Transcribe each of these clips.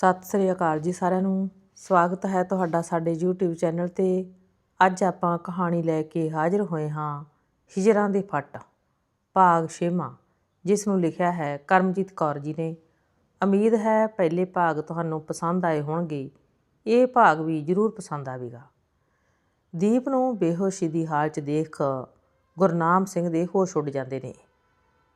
ਸਤਿ ਸ੍ਰੀ ਅਕਾਲ ਜੀ ਸਾਰਿਆਂ ਨੂੰ। ਸਵਾਗਤ ਹੈ ਤੁਹਾਡਾ ਸਾਡੇ YouTube ਚੈਨਲ ਤੇ। ਅੱਜ ਆਪਾਂ ਕਹਾਣੀ ਲੈ ਕੇ ਹਾਜ਼ਰ ਹੋਏ ਹਾਂ, ਹਿਜਰਾਂ ਦੇ ਫੱਟ, ਭਾਗ ਛੇਵਾਂ, ਜਿਸ ਨੂੰ ਲਿਖਿਆ ਹੈ ਕਰਮਜੀਤ ਕੌਰ ਜੀ ਨੇ। ਉਮੀਦ ਹੈ ਪਹਿਲੇ ਭਾਗ ਤੁਹਾਨੂੰ ਪਸੰਦ ਆਏ ਹੋਣਗੇ। ਇਹ ਭਾਗ ਵੀ ਜ਼ਰੂਰ ਪਸੰਦ ਆਵੇਗਾ। ਦੀਪ ਨੂੰ ਬੇਹੋਸ਼ੀ ਦੀ ਹਾਲਤ 'ਚ ਦੇਖ ਗੁਰਨਾਮ ਸਿੰਘ ਦੇ ਹੋਸ਼ ਉੱਡ ਜਾਂਦੇ ਨੇ।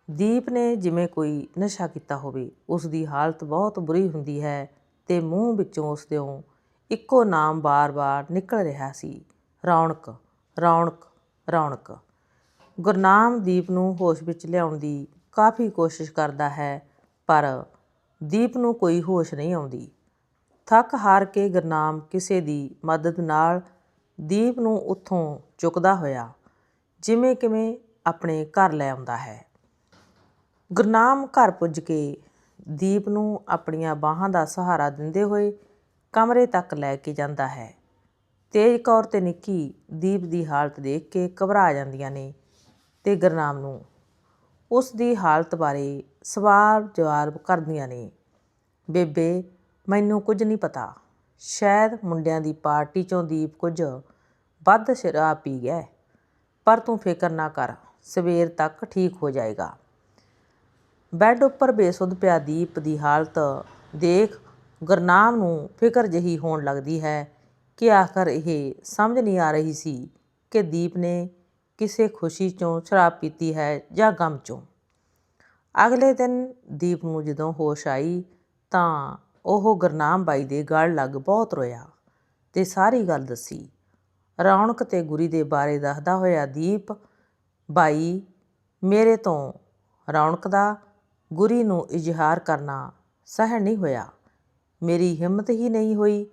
ਦੀਪ ਨੇ ਜਿਵੇਂ ਕੋਈ ਨਸ਼ਾ ਕੀਤਾ ਹੋਵੇ ਉਸ ਦੀ ਹਾਲਤ ਬਹੁਤ ਬੁਰੀ ਹੁੰਦੀ ਹੈ ਤੇ ਮੂੰਹ ਵਿੱਚੋਂ ਉਸ ਦਿਓ ਇੱਕੋ ਨਾਮ ਬਾਰ-ਬਾਰ ਨਿਕਲ ਰਿਹਾ ਸੀ, ਰੌਣਕ ਰੌਣਕ ਰੌਣਕ। ਗੁਰਨਾਮ ਦੀਪ ਨੂੰ ਹੋਸ਼ ਵਿੱਚ ਲਿਆਉਣ ਦੀ ਕਾਫੀ ਕੋਸ਼ਿਸ਼ ਕਰਦਾ ਹੈ, ਪਰ ਦੀਪ ਨੂੰ ਕੋਈ ਹੋਸ਼ ਨਹੀਂ ਆਉਂਦੀ। ਥੱਕ ਹਾਰ ਕੇ ਗੁਰਨਾਮ ਕਿਸੇ ਦੀ ਮਦਦ ਨਾਲ ਦੀਪ ਨੂੰ ਉੱਥੋਂ ਚੁੱਕਦਾ ਹੋਇਆ ਜਿਵੇਂ ਕਿਵੇਂ ਆਪਣੇ ਘਰ ਲੈ ਆਉਂਦਾ ਹੈ। ਗੁਰਨਾਮ ਘਰ ਪੁੱਜ ਕੇ ਦੀਪ ਨੂੰ ਆਪਣੀਆਂ ਬਾਹਾਂ ਦਾ ਸਹਾਰਾ ਦਿੰਦੇ ਹੋਏ ਕਮਰੇ ਤੱਕ ਲੈ ਕੇ ਜਾਂਦਾ ਹੈ। ਤੇਜ ਕੌਰ ਤੇ ਨਿੱਕੀ ਦੀਪ ਦੀ ਹਾਲਤ ਦੇਖ ਕੇ ਘਬਰਾ ਜਾਂਦੀਆਂ ਨੇ ਤੇ ਗੁਰਨਾਮ ਨੂੰ ਉਸ ਦੀ ਹਾਲਤ ਬਾਰੇ ਸਵਾਲ ਜਵਾਬ ਕਰਦੀਆਂ ਨੇ। ਬੇਬੇ, ਮੈਨੂੰ ਕੁਝ ਨਹੀਂ ਪਤਾ। ਸ਼ਾਇਦ ਮੁੰਡਿਆਂ ਦੀ ਪਾਰਟੀ ਚੋਂ ਦੀਪ ਕੁਝ ਵੱਧ ਸ਼ਰਾਬ ਪੀ ਗਿਆ ਪਰ ਤੂੰ ਫਿਕਰ ਨਾ ਕਰ, ਸਵੇਰ ਤੱਕ ਠੀਕ ਹੋ ਜਾਏਗਾ। ਬੈੱਡ ਉੱਪਰ ਬੇਸੁੱਧ ਪਿਆ ਦੀਪ ਦੀ ਹਾਲਤ ਦੇਖ ਗੁਰਨਾਮ ਨੂੰ ਫਿਕਰ ਜਹੀ ਹੋਣ ਲੱਗਦੀ ਹੈ ਕਿ ਆਖਰ ਇਹ ਸਮਝ ਨਹੀਂ ਆ ਰਹੀ ਸੀ ਕਿ ਦੀਪ ਨੇ ਕਿਸੇ ਖੁਸ਼ੀ ਚੋਂ ਸ਼ਰਾਬ ਪੀਤੀ ਹੈ ਜਾਂ ਗਮ ਚੋਂ। ਅਗਲੇ ਦਿਨ ਦੀਪ ਨੂੰ ਜਦੋਂ ਹੋਸ਼ ਆਈ ਤਾਂ ਉਹ ਗੁਰਨਾਮ ਬਾਈ ਦੇ ਗਲ ਲੱਗ ਬਹੁਤ ਰੋਇਆ ਤੇ ਸਾਰੀ ਗੱਲ ਦੱਸੀ। ਰੌਣਕ ਤੇ ਗੁਰੀ ਦੇ ਬਾਰੇ ਦੱਸਦਾ ਹੋਇਆ ਦੀਪ, ਬਾਈ, ਮੇਰੇ ਤੋਂ ਰੌਣਕ ਦਾ ਗੁਰੀ ਨੂੰ ਇਜ਼ਹਾਰ ਕਰਨਾ ਸਹਿਣ ਨਹੀਂ ਹੋਇਆ। ਮੇਰੀ ਹਿੰਮਤ ਹੀ ਨਹੀਂ ਹੋਈ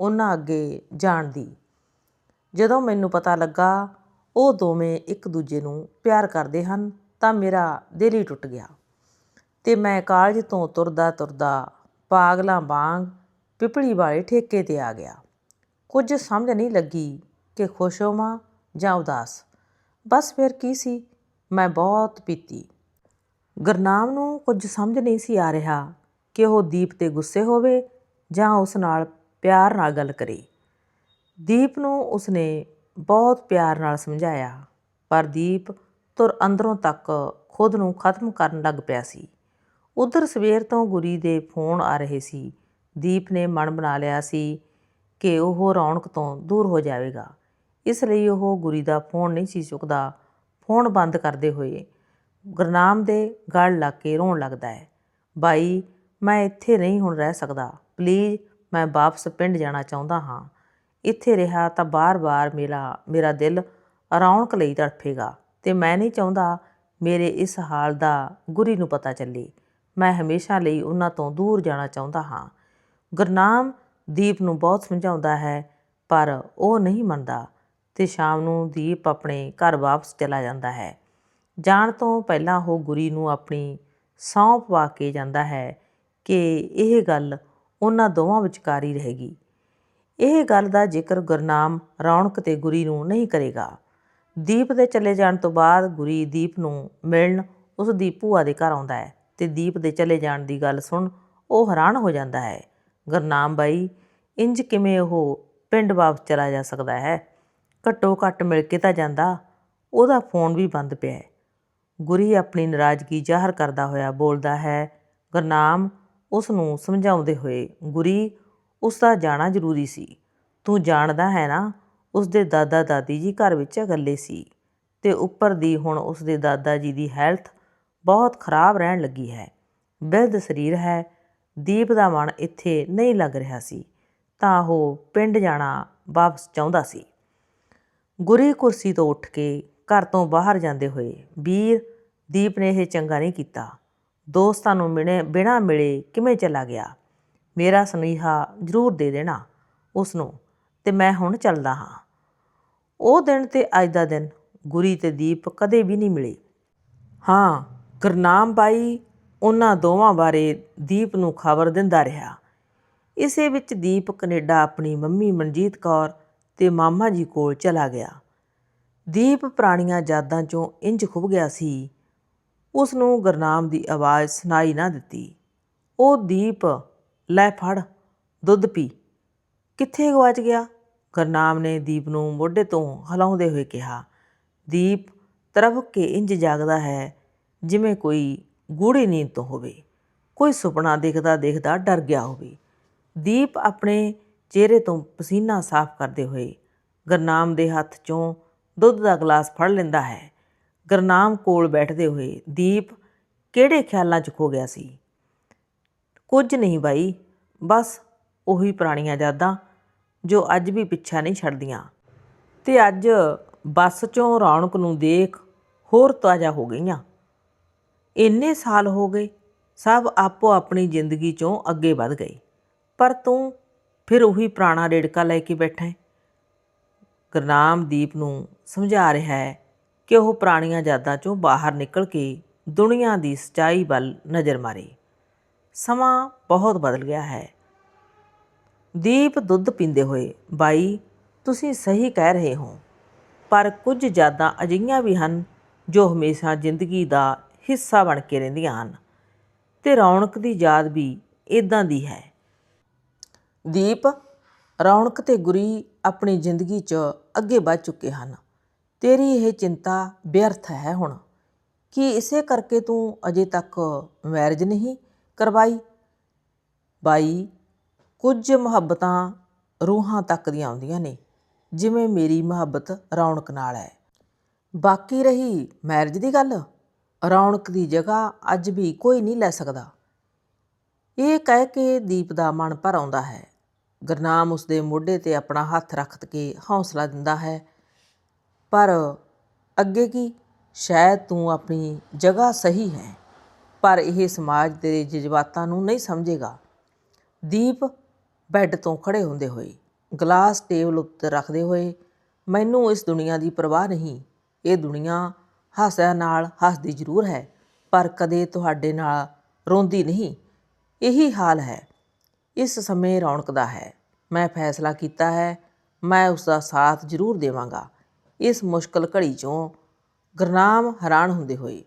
ਉਹਨਾਂ ਅੱਗੇ ਜਾਣ ਦੀ। ਜਦੋਂ ਮੈਨੂੰ ਪਤਾ ਲੱਗਾ ਉਹ ਦੋਵੇਂ ਇੱਕ ਦੂਜੇ ਨੂੰ ਪਿਆਰ ਕਰਦੇ ਹਨ ਤਾਂ ਮੇਰਾ ਦਿਲ ਹੀ ਟੁੱਟ ਗਿਆ ਤੇ ਮੈਂ ਕਾਲਜ ਤੋਂ ਤੁਰਦਾ ਤੁਰਦਾ ਪਾਗਲਾਂ ਵਾਂਗ ਪਿਪਲੀ ਵਾਲੇ ਠੇਕੇ ਤੇ ਆ ਗਿਆ। ਕੁਝ ਸਮਝ ਨਹੀਂ ਲੱਗੀ ਕਿ ਖੁਸ਼ ਹੋਵਾਂ ਜਾਂ ਉਦਾਸ। ਬਸ ਫਿਰ ਕੀ ਸੀ? ਮੈਂ ਬਹੁਤ ਪੀਤੀ। ਗੁਰਨਾਮ ਨੂੰ ਕੁਝ ਸਮਝ ਨਹੀਂ ਸੀ ਆ ਰਿਹਾ ਕਿ ਉਹ ਦੀਪ ਤੇ ਗੁੱਸੇ ਹੋਵੇ ਜਾਂ ਉਸ ਨਾਲ ਪਿਆਰ ਨਾਲ ਗੱਲ ਕਰੇ। ਦੀਪ ਨੂੰ ਉਸਨੇ ਬਹੁਤ ਪਿਆਰ ਨਾਲ ਸਮਝਾਇਆ, ਪਰ ਦੀਪ ਤੁਰ ਅੰਦਰੋਂ ਤੱਕ ਖੁਦ ਨੂੰ ਖਤਮ ਕਰਨ ਲੱਗ ਪਿਆ ਸੀ। ਉਧਰ ਸਵੇਰ ਤੋਂ ਗੁਰੀ ਦੇ ਫੋਨ ਆ ਰਹੇ ਸੀ। ਦੀਪ ਨੇ ਮਨ ਬਣਾ ਲਿਆ ਸੀ ਕਿ ਉਹ ਰੌਣਕ ਤੋਂ ਦੂਰ ਹੋ ਜਾਵੇਗਾ। ਇਸ ਲਈ ਉਹ ਗੁਰੀ ਦਾ ਫੋਨ ਨਹੀਂ ਸੀ ਚੁੱਕਦਾ। ਫੋਨ ਬੰਦ ਕਰਦੇ ਹੋਏ ਗੁਰਨਾਮ ਦੇ ਗਲ ਲੱਗ ਕੇ ਰੋਣ ਲੱਗਦਾ ਹੈ। ਬਾਈ, ਮੈਂ ਇੱਥੇ ਨਹੀਂ ਹੁਣ ਰਹਿ ਸਕਦਾ। ਪਲੀਜ਼, ਮੈਂ ਵਾਪਸ ਪਿੰਡ ਜਾਣਾ ਚਾਹੁੰਦਾ ਹਾਂ। ਇੱਥੇ ਰਿਹਾ ਤਾਂ ਬਾਰ-ਬਾਰ ਮੇਰਾ ਮੇਰਾ ਦਿਲ ਰੌਣਕ ਲਈ ਤੜਫੇਗਾ ਤੇ ਮੈਂ ਨਹੀਂ ਚਾਹੁੰਦਾ ਮੇਰੇ ਇਸ ਹਾਲ ਦਾ ਗੁਰੀ ਨੂੰ ਪਤਾ ਚੱਲੇ। ਮੈਂ ਹਮੇਸ਼ਾ ਲਈ ਉਹਨਾਂ ਤੋਂ ਦੂਰ ਜਾਣਾ ਚਾਹੁੰਦਾ ਹਾਂ। ਗੁਰਨਾਮ ਦੀਪ ਨੂੰ ਬਹੁਤ ਸਮਝਾਉਂਦਾ ਹੈ, ਪਰ ਉਹ ਨਹੀਂ ਮੰਨਦਾ ਤੇ ਸ਼ਾਮ ਨੂੰ ਦੀਪ ਆਪਣੇ ਘਰ ਵਾਪਸ ਚਲਾ ਜਾਂਦਾ ਹੈ। ਜਾਣ ਤੋਂ ਪਹਿਲਾਂ ਉਹ ਗੁਰੀ ਨੂੰ ਆਪਣੀ ਸਹੁੰ ਪਵਾ ਕੇ ਜਾਂਦਾ ਹੈ ਕਿ ਇਹ ਗੱਲ ਉਹਨਾਂ ਦੋਵਾਂ ਵਿਚਕਾਰ ਹੀ ਰਹੇਗੀ। ਇਹ ਗੱਲ ਦਾ ਜ਼ਿਕਰ ਗੁਰਨਾਮ ਰੌਣਕ ਤੇ ਗੁਰੀ ਨੂੰ ਨਹੀਂ ਕਰੇਗਾ। ਦੀਪ ਦੇ ਚਲੇ ਜਾਣ ਤੋਂ ਬਾਅਦ ਗੁਰੀ ਦੀਪ ਨੂੰ ਮਿਲਣ ਉਸ ਦੀ ਭੂਆ ਦੇ ਘਰ ਆਉਂਦਾ ਹੈ ਤੇ ਦੀਪ ਦੇ ਚਲੇ ਜਾਣ ਦੀ ਗੱਲ ਸੁਣ ਉਹ ਹੈਰਾਨ ਹੋ ਜਾਂਦਾ ਹੈ। ਗੁਰਨਾਮ ਬਾਈ, ਇੰਜ ਕਿਵੇਂ ਉਹ ਪਿੰਡ ਵਾਪਸ ਚਲਾ ਜਾ ਸਕਦਾ ਹੈ? ਘੱਟੋ ਘੱਟ ਮਿਲ ਕੇ ਤਾਂ ਜਾਂਦਾ, ਉਹਦਾ ਫੋਨ ਵੀ ਬੰਦ ਪਿਆ ਹੈ। ਗੁਰੀ ਆਪਣੀ ਨਾਰਾਜ਼ਗੀ ਜ਼ਾਹਰ ਕਰਦਾ ਹੋਇਆ ਬੋਲਦਾ ਹੈ। ਗੁਰਨਾਮ ਉਸ ਨੂੰ ਸਮਝਾਉਂਦੇ ਹੋਏ, ਗੁਰੀ ਉਸ ਦਾ ਜਾਣਾ ਜ਼ਰੂਰੀ ਸੀ। ਤੂੰ ਜਾਣਦਾ ਹੈ ਨਾ ਉਸ ਦੇ ਦਾਦਾ ਦਾਦੀ ਜੀ ਘਰ ਵਿੱਚ ਇਕੱਲੇ ਸੀ ਤੇ ਉੱਪਰ ਦੀ ਹੁਣ ਉਸ ਦੇ ਦਾਦਾ ਜੀ ਦੀ ਹੈਲਥ ਬਹੁਤ ਖਰਾਬ ਰਹਿਣ ਲੱਗੀ ਹੈ। ਬਿਰਧ ਸਰੀਰ ਹੈ, ਦੀਪ ਦਾ ਮਨ ਇੱਥੇ ਨਹੀਂ ਲੱਗ ਰਿਹਾ ਸੀ, ਤਾਂ ਉਹ ਪਿੰਡ ਜਾਣਾ ਵਾਪਸ ਚਾਹੁੰਦਾ ਸੀ। ਗੁਰੀ ਕੁਰਸੀ ਤੋਂ ਉੱਠ ਕੇ ਘਰ ਤੋਂ ਬਾਹਰ ਜਾਂਦੇ ਹੋਏ ਵੀਰ ਦੀਪ ਨੇ ਇਹ ਚੰਗਾ ਨਹੀਂ ਕੀਤਾ। ਦੋਸਤਾਂ ਨੂੰ ਮਿਲੇ ਬਿਨਾਂ ਮਿਲੇ ਕਿਵੇਂ ਚਲਾ ਗਿਆ? ਮੇਰਾ ਸੁਨੇਹਾ ਜ਼ਰੂਰ ਦੇ ਦੇਣਾ ਉਸ ਨੂੰ ਤੇ ਮੈਂ ਹੁਣ ਚੱਲਦਾ ਹਾਂ। ਉਹ ਦਿਨ ਤੇ ਅੱਜ ਦਾ ਦਿਨ ਗੁਰੀ ਤੇ ਦੀਪ ਕਦੇ ਵੀ ਨਹੀਂ ਮਿਲੇ। ਹਾਂ, ਗੁਰਨਾਮ ਬਾਈ ਉਹਨਾਂ ਦੋਵਾਂ ਬਾਰੇ ਦੀਪ ਨੂੰ ਖਬਰ ਦਿੰਦਾ ਰਿਹਾ। ਇਸੇ ਵਿੱਚ ਦੀਪ ਕੈਨੇਡਾ ਆਪਣੀ ਮੰਮੀ ਮਨਜੀਤ ਕੌਰ ਤੇ ਮਾਮਾ ਜੀ ਕੋਲ ਚਲਾ ਗਿਆ। ਦੀਪ ਪੁਰਾਣੀਆਂ ਯਾਦਾਂ 'ਚੋਂ ਇੰਜ ਖੁੱਭ ਗਿਆ ਸੀ। ਉਸ ਨੂੰ ਗੁਰਨਾਮ ਦੀ ਆਵਾਜ਼ ਸੁਣਾਈ ਨਾ ਦਿੱਤੀ। ਉਹ ਦੀਪ, ਲੈ ਫੜ, ਦੁੱਧ ਪੀ। ਕਿੱਥੇ ਗਵਾਚ ਗਿਆ? ਗੁਰਨਾਮ ਨੇ ਦੀਪ ਨੂੰ ਮੋਢੇ ਤੋਂ ਹਿਲਾਉਂਦੇ ਹੋਏ ਕਿਹਾ, ਦੀਪ ਤਰਵਕ ਕੇ ਇੰਜ ਜਾਗਦਾ ਹੈ ਜਿਵੇਂ ਕੋਈ ਗੂੜੀ ਨੀਂਦ ਤੋਂ ਹੋਵੇ। ਕੋਈ ਸੁਪਨਾ ਦੇਖਦਾ ਦੇਖਦਾ ਡਰ ਗਿਆ ਹੋਵੇ। ਦੀਪ ਆਪਣੇ ਚਿਹਰੇ ਤੋਂ ਪਸੀਨਾ ਸਾਫ਼ ਕਰਦੇ ਹੋਏ ਗੁਰਨਾਮ ਦੇ ਹੱਥ 'ਚੋਂ ਦੁੱਧ ਦਾ ਗਲਾਸ ਫੜ ਲੈਂਦਾ ਹੈ। ਗੁਰਨਾਮ ਕੋਲ ਬੈਠਦੇ ਹੋਏ ਦੀਪ ਕਿਹੜੇ ਖਿਆਲਾਂ 'ਚ ਖੋ ਗਿਆ ਸੀ? ਕੁਝ ਨਹੀਂ ਬਾਈ, ਬਸ ਉਹੀ ਪੁਰਾਣੀਆਂ ਯਾਦਾਂ ਜੋ ਅੱਜ ਵੀ ਪਿੱਛਾ ਨਹੀਂ ਛੱਡਦੀਆਂ। ਤੇ ਅੱਜ ਬੱਸ 'ਚੋਂ ਰੌਣਕ ਨੂੰ ਦੇਖ ਹੋਰ ਤਾਜ਼ਾ ਹੋ ਗਈਆਂ। ਇੰਨੇ ਸਾਲ ਹੋ ਗਏ, ਸਭ ਆਪੋ ਆਪਣੀ ਜ਼ਿੰਦਗੀ 'ਚੋਂ ਅੱਗੇ ਵਧ ਗਏ। ਪਰ ਤੂੰ ਫਿਰ ਉਹੀ ਪੁਰਾਣਾ ਰੇੜਕਾ ਲੈ ਕੇ ਬੈਠਾ ਹੈ। ਗੁਰਨਾਮ ਦੀਪ ਨੂੰ ਸਮਝਾ ਰਿਹਾ ਹੈ ਕਿ ਉਹ ਪੁਰਾਣੀਆਂ ਯਾਦਾਂ 'ਚੋਂ ਬਾਹਰ ਨਿਕਲ ਕੇ ਦੁਨੀਆ ਦੀ ਸਚਾਈ ਵੱਲ ਨਜ਼ਰ ਮਾਰੇ। ਸਮਾਂ ਬਹੁਤ ਬਦਲ ਗਿਆ ਹੈ। ਦੀਪ ਦੁੱਧ ਪੀਂਦੇ ਹੋਏ, ਬਾਈ, ਤੁਸੀਂ ਸਹੀ ਕਹਿ ਰਹੇ ਹੋ, ਪਰ ਕੁਝ ਯਾਦਾਂ ਅਜਿਹੀਆਂ ਵੀ ਹਨ ਜੋ ਹਮੇਸ਼ਾ ਜ਼ਿੰਦਗੀ ਦਾ ਹਿੱਸਾ ਬਣ ਕੇ ਰਹਿੰਦੀਆਂ ਹਨ ਤੇ ਰੌਣਕ ਦੀ ਯਾਦ ਵੀ ਇਦਾਂ ਦੀ ਹੈ। ਦੀਪ ਰੌਣਕ ਤੇ ਗੁਰੀ ਆਪਣੀ ਜ਼ਿੰਦਗੀ 'ਚ ਅੱਗੇ ਵੱਧ ਚੁੱਕੇ ਹਨ। ਤੇਰੀ ਇਹ ਚਿੰਤਾ ਵਿਅਰਥ ਹੈ ਹੁਣ। ਕੀ ਇਸੇ ਕਰਕੇ ਤੂੰ ਅਜੇ ਤੱਕ ਮੈਰਿਜ ਨਹੀਂ ਕਰਵਾਈ? ਬਾਈ, ਕੁਝ ਮੁਹੱਬਤਾਂ ਰੂਹਾਂ ਤੱਕ ਦੀਆਂ ਆਉਂਦੀਆਂ ਨੇ, ਜਿਵੇਂ ਮੇਰੀ ਮੁਹੱਬਤ ਰੌਣਕ ਨਾਲ ਹੈ। ਬਾਕੀ ਰਹੀ ਮੈਰਿਜ ਦੀ ਗੱਲ? ਰੌਣਕ ਦੀ ਜਗ੍ਹਾ ਅੱਜ ਵੀ ਕੋਈ ਨਹੀਂ ਲੈ ਸਕਦਾ। ਇਹ ਕਹਿ ਕੇ ਦੀਪ ਦਾ ਮਨ ਭਰ ਆਉਂਦਾ ਹੈ। ਗੁਰਨਾਮ ਉਸਦੇ ਮੋਢੇ ਤੇ ਆਪਣਾ ਹੱਥ ਰੱਖ ਕੇ ਹੌਸਲਾ ਦਿੰਦਾ ਹੈ। ਪਰ ਅੱਗੇ ਕੀ? ਸ਼ਾਇਦ ਤੂੰ ਆਪਣੀ ਜਗ੍ਹਾ ਸਹੀ ਹੈ, ਪਰ ਇਹ ਸਮਾਜ ਤੇਰੇ ਜਜ਼ਬਾਤਾਂ ਨੂੰ ਨਹੀਂ ਸਮਝੇਗਾ। ਦੀਪ ਬੈੱਡ ਤੋਂ ਖੜੇ ਹੁੰਦੇ ਹੋਏ, ਗਲਾਸ ਟੇਬਲ ਉੱਤੇ ਰੱਖਦੇ ਹੋਏ, ਮੈਨੂੰ ਇਸ ਦੁਨੀਆ ਦੀ ਪਰਵਾਹ ਨਹੀਂ। ਇਹ ਦੁਨੀਆ ਹਾਸਿਆਂ ਨਾਲ ਹੱਸਦੀ ਜ਼ਰੂਰ ਹੈ, ਪਰ ਕਦੇ ਤੁਹਾਡੇ ਨਾਲ ਰੋਂਦੀ ਨਹੀਂ। ਇਹੀ ਹਾਲ ਹੈ। ਇਸ ਸਮੇਂ ਰੌਣਕ ਦਾ ਹੈ। ਮੈਂ ਫੈਸਲਾ ਕੀਤਾ ਹੈ, ਮੈਂ ਉਸ ਦਾ ਸਾਥ ਜ਼ਰੂਰ ਦੇਵਾਂਗਾ। ਇਸ ਮੁਸ਼ਕਲ ਘੜੀ 'ਚੋਂ ਗੁਰਨਾਮ ਹੈਰਾਨ ਹੁੰਦੇ ਹੋਏ,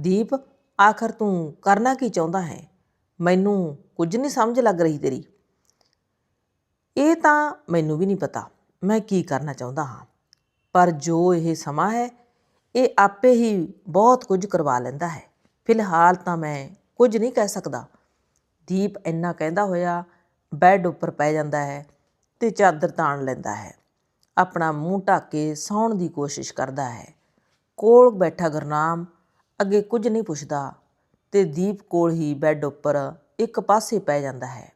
ਦੀਪ, ਆਖਰ ਤੂੰ ਕਰਨਾ ਕੀ ਚਾਹੁੰਦਾ ਹੈ? ਮੈਨੂੰ ਕੁਝ ਨਹੀਂ ਸਮਝ ਲੱਗ ਰਹੀ ਤੇਰੀ। ਇਹ ਤਾਂ ਮੈਨੂੰ ਵੀ ਨਹੀਂ ਪਤਾ, ਮੈਂ ਕੀ ਕਰਨਾ ਚਾਹੁੰਦਾ ਹਾਂ। ਪਰ ਜੋ ਇਹ ਸਮਾਂ ਹੈ, ਇਹ ਆਪੇ ਹੀ ਬਹੁਤ ਕੁਝ ਕਰਵਾ ਲੈਂਦਾ ਹੈ। ਫਿਲਹਾਲ ਤਾਂ ਮੈਂ ਕੁਝ ਨਹੀਂ ਕਹਿ ਸਕਦਾ। ਦੀਪ ਇੰਨਾ ਕਹਿੰਦਾ ਹੋਇਆ ਬੈੱਡ ਉੱਪਰ ਪੈ ਜਾਂਦਾ ਹੈ ਤੇ ਚਾਦਰ ਤਾਣ ਲੈਂਦਾ ਹੈ। ਆਪਣਾ ਮੂੰਹ ਢੱਕ ਕੇ ਸੌਣ ਦੀ ਕੋਸ਼ਿਸ਼ ਕਰਦਾ ਹੈ। ਕੋਲ ਬੈਠਾ ਗੁਰਨਾਮ ਅੱਗੇ ਕੁਝ ਨਹੀਂ ਪੁੱਛਦਾ ਤੇ ਦੀਪ ਕੋਲ ਹੀ ਬੈੱਡ ਉੱਪਰ ਇੱਕ ਪਾਸੇ ਪੈ ਜਾਂਦਾ ਹੈ।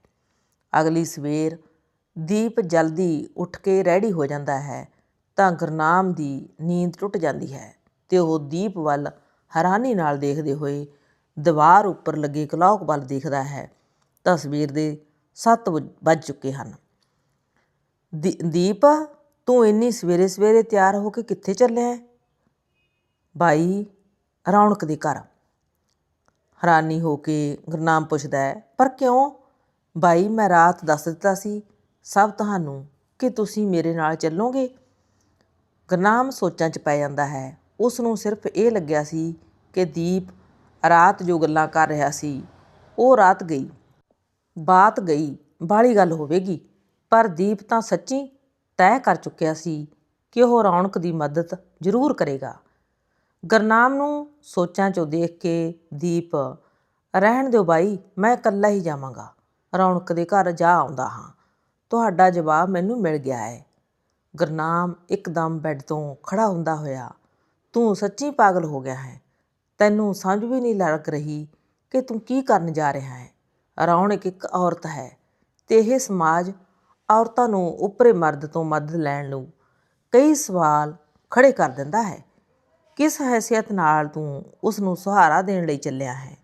ਅਗਲੀ ਸਵੇਰ ਦੀਪ ਜਲਦੀ ਉੱਠ ਕੇ ਰੈਡੀ ਹੋ ਜਾਂਦਾ ਹੈ ਤਾਂ ਗੁਰਨਾਮ ਦੀ ਨੀਂਦ ਟੁੱਟ ਜਾਂਦੀ ਹੈ ਤੇ ਉਹ ਦੀਪ ਵੱਲ ਹੈਰਾਨੀ ਨਾਲ ਦੇਖਦੇ ਹੋਏ ਦੀਵਾਰ ਉੱਪਰ ਲੱਗੇ ਕਲੌਕ ਵੱਲ ਦੇਖਦਾ ਹੈ। ਤਾਂ ਸਵੇਰ ਦੇ 7 ਵੱਜ ਚੁੱਕੇ ਹਨ। ਦੀ- ਦੀਪ, ਤੂੰ ਇੰਨੀ ਸਵੇਰੇ ਸਵੇਰੇ ਤਿਆਰ ਹੋ ਕੇ ਕਿੱਥੇ ਚੱਲਿਆ ਹੈ? ਬਾਈ, ਰੌਣਕ ਦੇ ਘਰ। ਹੈਰਾਨੀ ਹੋ ਕੇ ਗੁਰਨਾਮ ਪੁੱਛਦਾ ਹੈ, ਪਰ ਕਿਉਂ? ਬਾਈ, ਮੈਂ ਰਾਤ ਦੱਸ ਦਿੱਤਾ ਸੀ, ਸਭ ਤੁਹਾਨੂੰ, ਕਿ ਤੁਸੀਂ ਮੇਰੇ ਨਾਲ ਚੱਲੋਗੇ? ਗੁਰਨਾਮ ਸੋਚਾਂ 'ਚ ਪੈ ਜਾਂਦਾ ਹੈ। ਉਸ ਨੂੰ ਸਿਰਫ ਇਹ ਲੱਗਿਆ ਸੀ ਕਿ ਦੀਪ ਰਾਤ ਜੋ ਗੱਲਾਂ ਕਰ ਰਿਹਾ ਸੀ, ਉਹ ਰਾਤ ਗਈ। ਬਾਤ ਗਈ ਬਾਲੀ ਗੱਲ ਹੋਵੇਗੀ। ਪਰ ਦੀਪ ਤਾਂ ਸੱਚੀ ਤੈਅ ਕਰ ਚੁੱਕਿਆ ਸੀ ਕਿ ਉਹ ਰੌਣਕ ਦੀ ਮਦਦ ਜ਼ਰੂਰ ਕਰੇਗਾ। ਗੁਰਨਾਮ ਨੂੰ ਸੋਚਾਂ 'ਚੋਂ ਦੇਖ ਕੇ ਦੀਪ, ਰਹਿਣ ਦਿਓ ਬਾਈ, ਮੈਂ ਇਕੱਲਾ ਹੀ ਜਾਵਾਂਗਾ। ਰੌਣਕ ਦੇ ਘਰ ਜਾ ਆਉਂਦਾ ਹਾਂ। ਤੁਹਾਡਾ ਜਵਾਬ ਮੈਨੂੰ ਮਿਲ ਗਿਆ ਹੈ। ਗੁਰਨਾਮ ਇੱਕਦਮ ਬੈੱਡ ਤੋਂ ਖੜਾ ਹੁੰਦਾ ਹੋਇਆ, ਤੂੰ ਸੱਚੀ ਪਾਗਲ ਹੋ ਗਿਆ ਹੈ। ਤੈਨੂੰ ਸਮਝ ਵੀ ਨਹੀਂ ਲੱਗ ਰਹੀ ਕਿ ਤੂੰ ਕੀ ਕਰਨ ਜਾ ਰਿਹਾ ਹੈ। ਰੌਣਕ ਇੱਕ ਔਰਤ ਹੈ ਤੇ ਇਹ ਸਮਾਜ ਔਰਤਾਂ ਨੂੰ ਉੱਪਰੇ ਮਰਦ ਤੋਂ ਮਦਦ ਲੈਣ ਨੂੰ ਕਈ ਸਵਾਲ ਖੜੇ ਕਰ ਦਿੰਦਾ ਹੈ। ਕਿਸ ਹੈਸੀਅਤ ਨਾਲ ਤੂੰ ਉਸ ਨੂੰ ਸਹਾਰਾ ਦੇਣ ਲਈ ਚੱਲਿਆ ਹੈ?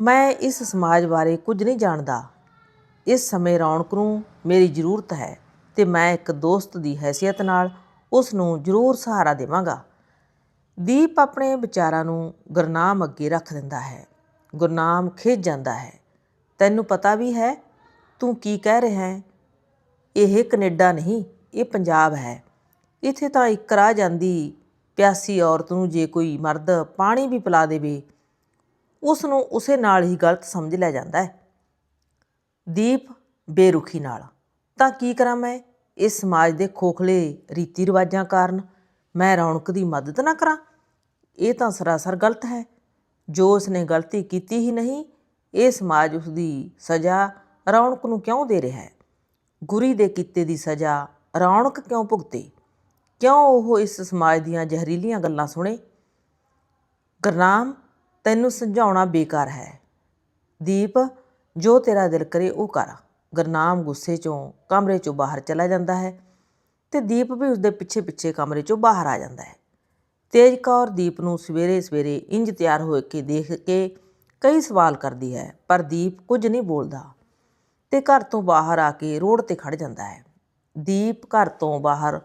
ਮੈਂ ਇਸ ਸਮਾਜ ਬਾਰੇ ਕੁਝ ਨਹੀਂ ਜਾਣਦਾ। ਇਸ ਸਮੇਂ ਰੌਣਕ ਨੂੰ ਮੇਰੀ ਜ਼ਰੂਰਤ ਹੈ ਤੇ ਮੈਂ ਇੱਕ ਦੋਸਤ ਦੀ ਹੈਸੀਅਤ ਨਾਲ ਉਸ ਨੂੰ ਜ਼ਰੂਰ ਸਹਾਰਾ ਦੇਵਾਂਗਾ। ਦੀਪ ਆਪਣੇ ਵਿਚਾਰਾਂ ਨੂੰ ਗੁਰਨਾਮ ਅੱਗੇ ਰੱਖ ਦਿੰਦਾ ਹੈ। ਗੁਰਨਾਮ ਖਿਝ ਜਾਂਦਾ ਹੈ। ਤੈਨੂੰ ਪਤਾ ਵੀ ਹੈ, ਤੂੰ ਕੀ ਕਹਿ ਰਿਹਾ ਹੈ? ਇਹ ਕੈਨੇਡਾ ਨਹੀਂ, ਇਹ ਪੰਜਾਬ ਹੈ। ਇੱਥੇ ਤਾਂ ਇੱਕ ਰਾਹ ਜਾਂਦੀ ਪਿਆਸੀ ਔਰਤ ਨੂੰ ਜੇ ਕੋਈ ਮਰਦ ਪਾਣੀ ਵੀ ਪਿਲਾ ਦੇਵੇ, ਉਸ ਨੂੰ ਉਸੇ ਨਾਲ ਹੀ ਗਲਤ ਸਮਝ ਲਿਆ ਜਾਂਦਾ ਹੈ। ਦੀਪ ਬੇਰੁਖੀ ਨਾਲ, ਤਾਂ ਕੀ ਕਰਾਂ ਮੈਂ? ਇਸ ਸਮਾਜ ਦੇ ਖੋਖਲੇ ਰੀਤੀ ਰਿਵਾਜਾਂ ਕਾਰਨ ਮੈਂ ਰੌਣਕ ਦੀ ਮਦਦ ਨਾ ਕਰਾਂ? ਇਹ ਤਾਂ ਸਰਾਸਰ ਗਲਤ ਹੈ। ਜੋ ਉਸਨੇ ਗਲਤੀ ਕੀਤੀ ਹੀ ਨਹੀਂ, ਇਹ ਸਮਾਜ ਉਸ ਦੀ ਸਜ਼ਾ ਰੌਣਕ ਨੂੰ ਕਿਉਂ ਦੇ ਰਿਹਾ ਹੈ? ਗੁਰੀ ਦੇ ਕੀਤੇ ਦੀ ਸਜ਼ਾ ਰੌਣਕ ਕਿਉਂ ਭੁਗਤੇ? ਕਿਉਂ ਉਹ ਇਸ ਸਮਾਜ ਦੀਆਂ ਜ਼ਹਿਰੀਲੀਆਂ ਗੱਲਾਂ ਸੁਣੇ? ਗੁਰਨਾਮ, ਤੈਨੂੰ ਸਮਝਾਉਣਾ ਬੇਕਾਰ ਹੈ। ਦੀਪ, ਜੋ ਤੇਰਾ ਦਿਲ ਕਰੇ ਉਹ ਕਰ। ਗੁਰਨਾਮ ਗੁੱਸੇ 'ਚੋਂ ਕਮਰੇ 'ਚੋਂ ਬਾਹਰ ਚਲਾ ਜਾਂਦਾ ਹੈ ਤੇ ਦੀਪ ਵੀ ਉਸਦੇ ਪਿੱਛੇ ਪਿੱਛੇ ਕਮਰੇ 'ਚੋਂ ਬਾਹਰ ਆ ਜਾਂਦਾ ਹੈ। ਤੇਜ ਕੌਰ ਦੀਪ ਨੂੰ ਸਵੇਰੇ ਸਵੇਰੇ ਇੰਜ ਤਿਆਰ ਹੋ ਕੇ ਦੇਖ ਕੇ ਕਈ ਸਵਾਲ ਕਰਦੀ ਹੈ, ਪਰ ਦੀਪ ਕੁਝ ਨਹੀਂ ਬੋਲਦਾ ਤੇ ਘਰ ਤੋਂ ਬਾਹਰ ਆ ਕੇ ਰੋਡ ਤੇ ਖੜ ਜਾਂਦਾ ਹੈ। ਦੀਪ ਘਰ ਤੋਂ ਬਾਹਰ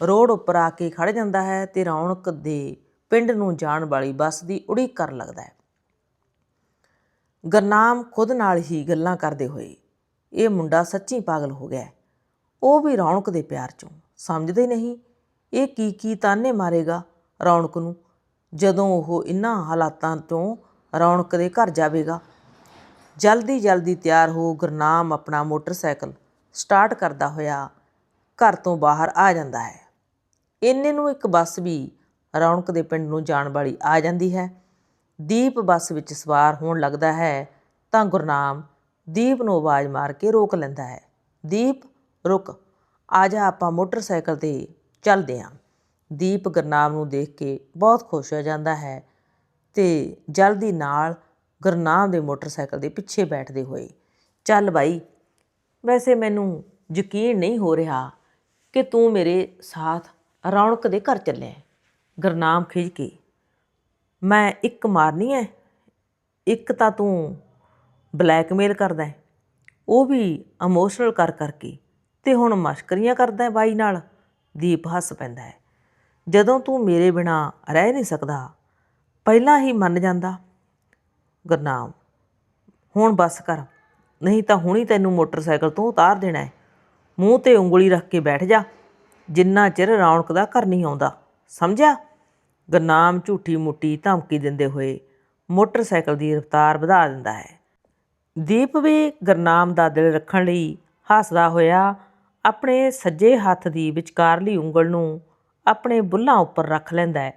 ਰੋਡ ਉੱਪਰ ਆ ਕੇ ਖੜ ਜਾਂਦਾ ਹੈ ਤੇ ਰੌਣਕ ਦੇ ਪਿੰਡ ਨੂੰ ਜਾਣ ਵਾਲੀ ਬੱਸ ਦੀ ਉਡੀਕ ਕਰਨ ਲੱਗਦਾ ਹੈ। ਗਰਨਾਮ ਖੁਦ ਨਾਲ ਹੀ ਗੱਲਾਂ ਕਰਦੇ ਹੋਏ, ਇਹ ਮੁੰਡਾ ਸੱਚੀ ਪਾਗਲ ਹੋ ਗਿਆ ਉਹ ਵੀ ਰੌਣਕ ਦੇ ਪਿਆਰ ਚੋਂ, ਸਮਝਦੇ ਨਹੀਂ, ਇਹ ਕੀ ਕੀ ਤਾਨੇ ਮਾਰੇਗਾ? ਰੌਣਕ ਨੂੰ, ਜਦੋਂ ਉਹ ਇਨ੍ਹਾਂ ਹਾਲਾਤਾਂ ਤੋਂ ਰੌਣਕ ਦੇ ਘਰ ਜਾਵੇਗਾ। ਜਲਦੀ ਜਲਦੀ ਤਿਆਰ ਹੋ ਗੁਰਨਾਮ ਆਪਣਾ ਮੋਟਰਸਾਈਕਲ ਸਟਾਰਟ ਕਰਦਾ ਹੋਇਆ ਘਰ ਤੋਂ ਬਾਹਰ ਆ ਜਾਂਦਾ ਹੈ। ਇੰਨੇ ਨੂੰ ਇੱਕ ਬੱਸ ਵੀ ਰੌਣਕ ਦੇ ਪਿੰਡ ਨੂੰ ਜਾਣ ਵਾਲੀ ਆ ਜਾਂਦੀ ਹੈ। ਦੀਪ ਬੱਸ ਵਿੱਚ ਸਵਾਰ ਹੋਣ ਲੱਗਦਾ ਹੈ ਤਾਂ ਗੁਰਨਾਮ ਦੀਪ ਨੂੰ ਆਵਾਜ਼ ਮਾਰ ਕੇ ਰੋਕ ਲੈਂਦਾ ਹੈ। ਦੀਪ, ਰੁਕ, ਆ ਜਾ ਆਪਾਂ ਮੋਟਰਸਾਈਕਲ ਤੇ ਚੱਲਦੇ ਹਾਂ ਦੀਪ ਗੁਰਨਾਮ ਨੂੰ ਦੇਖ ਕੇ ਬਹੁਤ ਖੁਸ਼ ਹੋ ਜਾਂਦਾ ਹੈ ਤੇ ਜਲਦੀ ਨਾਲ ਗੁਰਨਾਮ ਦੇ ਮੋਟਰਸਾਈਕਲ ਦੇ ਪਿੱਛੇ ਬੈਠਦੇ ਹੋਏ, ਚੱਲ ਬਾਈ, ਵੈਸੇ ਮੈਨੂੰ ਯਕੀਨ ਨਹੀਂ ਹੋ ਰਿਹਾ ਕਿ ਤੂੰ ਮੇਰੇ ਸਾਥ ਰੌਣਕ ਦੇ ਘਰ ਚੱਲਿਆ ਗੁਰਨਾਮ ਖਿਝ ਕੇ, ਮੈਂ ਇੱਕ ਮਾਰਨੀ ਹੈ? ਇੱਕ ਤਾਂ ਤੂੰ ਬਲੈਕਮੇਲ ਕਰਦਾ ਹੈ। ਉਹ ਵੀ ਇਮੋਸ਼ਨਲ ਕਰ ਕਰਕੇ ਤੇ ਹੁਣ ਮਸ਼ਕਰੀਆਂ ਕਰਦਾ ਹੈ ਬਾਈ ਨਾਲ? ਦੀਪ ਹੱਸ ਪੈਂਦਾ ਹੈ। ਜਦੋਂ ਤੂੰ ਮੇਰੇ ਬਿਨਾ ਰਹਿ ਨਹੀਂ ਸਕਦਾ, ਪਹਿਲਾਂ ਹੀ ਮੰਨ ਜਾਂਦਾ। ਗੁਰਨਾਮ, ਹੁਣ ਬਸ ਕਰ। ਨਹੀਂ ਤਾਂ ਹੁਣੀ ਤੈਨੂੰ ਮੋਟਰਸਾਈਕਲ ਤੋਂ ਉਤਾਰ ਦੇਣਾ ਹੈ। ਮੂੰਹ ਤੇ ਉਂਗਲੀ ਰੱਖ ਕੇ ਬੈਠ ਜਾ। ਜਿੰਨਾ ਚਿਰ ਰੌਣਕ ਦਾ ਘਰ ਨਹੀਂ ਆਉਂਦਾ। ਸਮਝਿਆ? ਗੁਰਨਾਮ ਝੂਠੀ ਮੁੱਟੀ ਧਮਕੀ ਦਿੰਦੇ ਹੋਏ ਮੋਟਰਸਾਈਕਲ ਦੀ ਰਫ਼ਤਾਰ ਵਧਾ ਦਿੰਦਾ ਹੈ। ਦੀਪ ਵੀ ਗੁਰਨਾਮ ਦਾ ਦਿਲ ਰੱਖਣ ਲਈ ਹੱਸਦਾ ਹੋਇਆ ਆਪਣੇ ਸੱਜੇ ਹੱਥ ਦੀ ਵਿਚਕਾਰਲੀ ਉਂਗਲ ਨੂੰ ਆਪਣੇ ਬੁੱਲਾਂ ਉੱਪਰ ਰੱਖ ਲੈਂਦਾ ਹੈ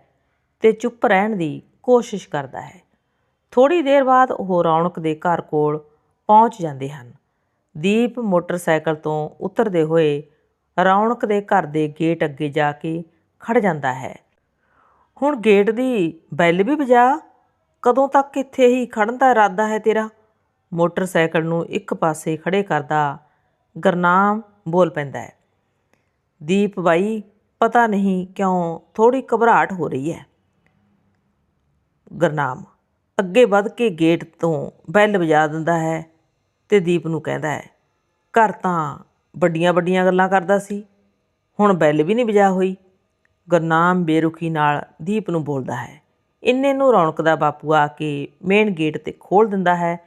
ਤੇ ਚੁੱਪ ਰਹਿਣ ਦੀ ਕੋਸ਼ਿਸ਼ ਕਰਦਾ ਹੈ। ਥੋੜੀ ਦੇਰ ਬਾਅਦ ਉਹ ਰੌਣਕ ਦੇ ਘਰ ਕੋਲ ਪਹੁੰਚ ਜਾਂਦੇ ਹਨ। ਦੀਪ ਮੋਟਰਸਾਈਕਲ ਤੋਂ ਉਤਰਦੇ ਹੋਏ ਰੌਣਕ ਦੇ ਘਰ ਦੇ ਗੇਟ ਅੱਗੇ ਜਾ ਕੇ ਖੜ ਜਾਂਦਾ ਹੈ। ਹੁਣ ਗੇਟ ਦੀ ਬੈਲ ਵੀ ਵਜਾ? ਕਦੋਂ ਤੱਕ ਇੱਥੇ ਹੀ ਖੜਨ ਦਾ ਇਰਾਦਾ ਹੈ ਤੇਰਾ? ਮੋਟਰਸਾਈਕਲ ਨੂੰ ਇੱਕ ਪਾਸੇ ਖੜੇ ਕਰਦਾ ਗਰਨਾਮ ਬੋਲ ਪੈਂਦਾ ਹੈ। ਦੀਪ ਬਾਈ ਪਤਾ ਨਹੀਂ ਕਿਉਂ ਥੋੜੀ ਘਬਰਾਹਟ ਹੋ ਰਹੀ ਹੈ। ਗੁਰਨਾਮ ਅੱਗੇ ਵੱਧ ਕੇ ਗੇਟ ਤੋਂ ਬੈਲ ਵਜਾ ਦਿੰਦਾ ਹੈ ਤੇ ਦੀਪ ਨੂੰ ਕਹਿੰਦਾ ਹੈ, ਘਰ ਤਾਂ ਵੱਡੀਆਂ ਵੱਡੀਆਂ ਗੱਲਾਂ ਕਰਦਾ ਸੀ, ਹੁਣ ਬੈਲ ਵੀ ਨਹੀਂ ਵਜਾ ਹੋਈ। ਗੁਰਨਾਮ ਬੇਰੁਖੀ ਨਾਲ ਦੀਪ ਨੂੰ ਬੋਲਦਾ ਹੈ, ਇੰਨੇ ਨੂੰ ਰੌਣਕ ਦਾ ਬਾਪੂ ਆ ਕੇ ਮੇਨ ਗੇਟ ਤੇ ਖੋਲ ਦਿੰਦਾ ਹੈ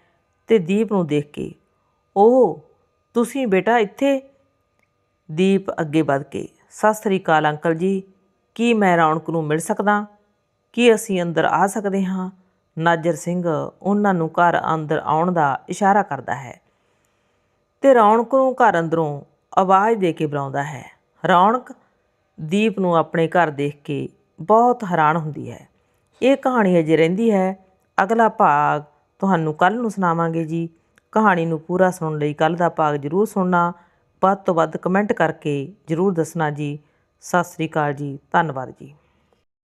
ਤੇ ਦੀਪ ਨੂੰ ਦੇਖ ਕੇ ਉਹ ਤੁਸੀਂ ਬੇਟਾ ਇੱਥੇ? ਦੀਪ ਅੱਗੇ ਵੱਧ ਕੇ ਸਤਿ ਸ੍ਰੀ ਅਕਾਲ ਅੰਕਲ ਜੀ। ਕੀ ਮੈਂ ਰੌਣਕ ਨੂੰ ਮਿਲ ਸਕਦਾ? ਕੀ ਅਸੀਂ ਅੰਦਰ ਆ ਸਕਦੇ ਹਾਂ? ਨਾਜਰ ਸਿੰਘ ਉਹਨਾਂ ਨੂੰ ਘਰ ਅੰਦਰ ਆਉਣ ਦਾ ਇਸ਼ਾਰਾ ਕਰਦਾ ਹੈ ਤੇ ਰੌਣਕ ਨੂੰ ਘਰ ਅੰਦਰੋਂ ਆਵਾਜ਼ ਦੇ ਕੇ ਬੁਲਾਉਂਦਾ ਹੈ। ਰੌਣਕ ਦੀਪ ਨੂੰ ਆਪਣੇ ਘਰ ਦੇਖ ਕੇ ਬਹੁਤ ਹੈਰਾਨ ਹੁੰਦੀ ਹੈ। ਇਹ ਕਹਾਣੀ ਅਜੇ ਰਹਿੰਦੀ ਹੈ। ਅਗਲਾ ਭਾਗ ਤੁਹਾਨੂੰ ਕੱਲ ਨੂੰ ਸੁਣਾਵਾਂਗੇ ਜੀ। ਕਹਾਣੀ ਨੂੰ ਪੂਰਾ ਸੁਣਨ ਲਈ ਕੱਲ ਦਾ ਭਾਗ ਜ਼ਰੂਰ ਸੁਣਨਾ। ਵੱਧ ਤੋਂ ਵੱਧ ਕਮੈਂਟ ਕਰਕੇ ਜ਼ਰੂਰ ਦੱਸਣਾ ਜੀ। ਸਤਿ ਸ੍ਰੀ ਅਕਾਲ ਜੀ ਧੰਨਵਾਦ ਜੀ।